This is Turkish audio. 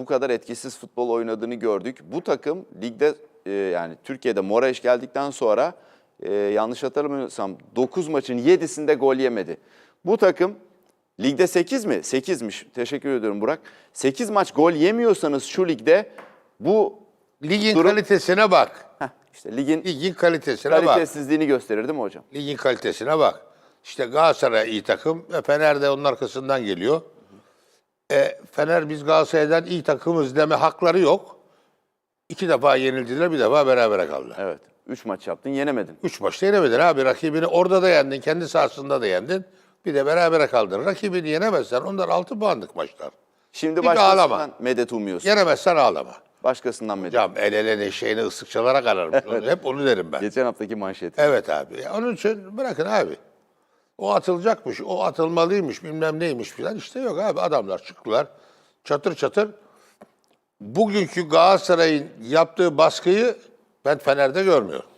bu kadar etkisiz futbol oynadığını gördük. Bu takım ligde e, yani Türkiye'de Moraes geldikten sonra e, yanlış hatırlamıyorsam 9 maçın 7'sinde gol yemedi. Bu takım ligde 8 mi? 8'miş. Teşekkür ediyorum Burak. 8 maç gol yemiyorsanız şu ligde bu Ligin Durum- kalitesine bak. heh, işte ligin Ligin kalitesine bak. kalitesizliğini gösterir değil mi hocam? Ligin kalitesine bak. İşte Galatasaray iyi takım. Fener de onun arkasından geliyor. E, Fener biz Galatasaray'dan iyi takımız deme hakları yok. İki defa yenildiler, bir defa berabere kaldılar. Evet. 3 maç yaptın yenemedin. Üç maçta yenemedin abi. Rakibini orada da yendin, kendi sahasında da yendin. Bir de berabere kaldın. Rakibini yenemezsen onlar altı puanlık maçlar. Şimdi Bir başkasından ağlama. medet umuyorsun. Yenemezsen ağlama. Başkasından medet. Hocam el ele neşeğini ıslık çalarak ararım. Hep onu derim ben. Geçen haftaki manşet. Evet abi. Onun için bırakın abi. O atılacakmış, o atılmalıymış, bilmem neymiş filan. İşte yok abi. Adamlar çıktılar. Çatır çatır. Bugünkü Galatasaray'ın yaptığı baskıyı ben Fener'de görmüyorum.